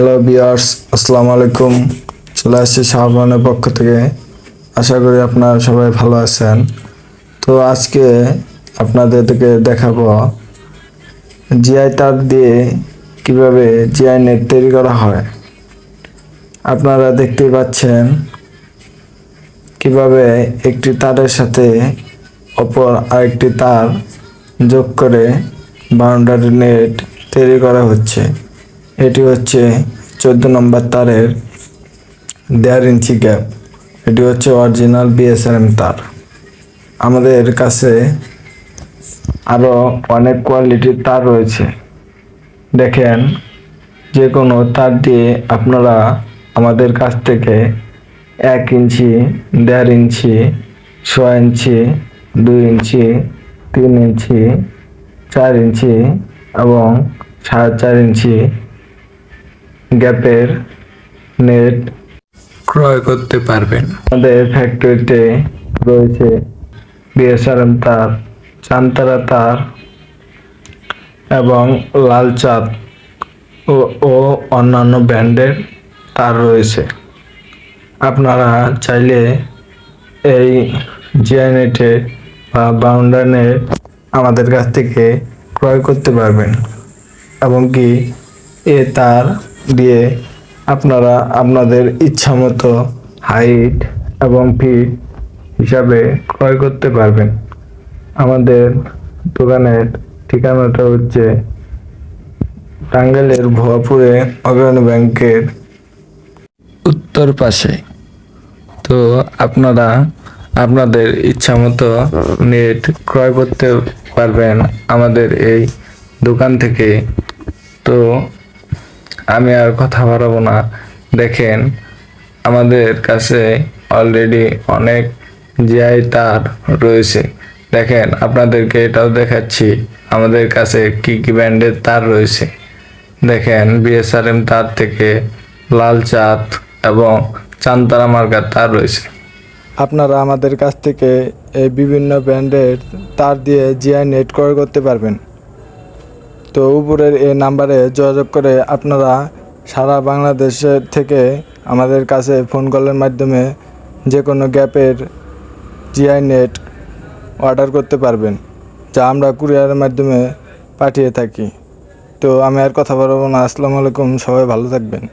Hello বিয়ার্স আসসালামু আলাইকুম চলে আসছি শাহবানের পক্ষ থেকে। আশা করি আপনারা সবাই ভালো আছেন। তো আজকে আপনাদেরকে দেখাবো জিআই তার দিয়ে কীভাবে জিআই নেট তৈরি করা হয়। আপনারা দেখতেই পাচ্ছেন কীভাবে একটি তারের সাথে অপর আরেকটি তার যোগ করে বাউন্ডারি নেট তৈরি করা হচ্ছে। এটি হচ্ছে চোদ্দ নম্বর তারের দেড় ইঞ্চি গ্যাপ। এটি হচ্ছে অরিজিনাল বিএসএম তার। আমাদের কাছে আরও অনেক কোয়ালিটির তার রয়েছে। দেখেন যে কোনো তার দিয়ে আপনারা আমাদের কাছ থেকে এক ইঞ্চি, দেড় ইঞ্চি, ছয় ইঞ্চি, দুই ইঞ্চি, তিন ইঞ্চি, চার ইঞ্চি এবং সাড়ে চার ইঞ্চি গ্যাপের নেট ক্রয় করতে পারবেন। আমাদের ফ্যাক্টরিতে রয়েছে বিএসআরএম তার চান্তারা তার এবং লাল চাঁদ ও ও অন্যান্য ব্র্যান্ডের তার রয়েছে। আপনারা চাইলে এই জিআই নেটে বা বাউন্ডার নেট আমাদের কাছ থেকে ক্রয় করতে পারবেন। এবং কি এ তার দিয়ে আপনারা আপনাদের ইচ্ছা মতো হাইট এবং ফিট হিসাবে ক্রয় করতে পারবেন। আমাদের দোকানের ঠিকানাটা হচ্ছে টাঙ্গাইলের ভুয়াপুরে অগ্রণী ব্যাংকের উত্তর পাশে। তো আপনারা আপনাদের ইচ্ছা মতো নেট ক্রয় করতে পারবেন আমাদের এই দোকান থেকে। তো আমি আর কথা বাড়াবো না। দেখেন, আমাদের কাছে অলরেডি অনেক জিআই তার রয়েছে। দেখেন, আপনাদেরকে এটাও দেখাচ্ছি। আমাদের কাছে কি কি ব্র্যান্ডের তার রয়েছে। দেখেন বিএসআরএম তার থেকে লাল চাঁদ এবং চান্তারা মার্কার তার রয়েছে। আপনারা আমাদের কাছ থেকে এই বিভিন্ন ব্র্যান্ডের তার দিয়ে জিআই নেট ক্রয় করতে পারবেন। তো উপরের এই নাম্বারে যোগাযোগ করে আপনারা সারা বাংলাদেশের থেকে আমাদের কাছে ফোন কলের মাধ্যমে যে কোনো গ্যাপের জিআই নেট অর্ডার করতে পারবেন, যা আমরা কুরিয়ারের মাধ্যমে পাঠিয়ে থাকি। তো আমি আর কথা বলব না। আসসালামু আলাইকুম। সবাই ভালো থাকবেন।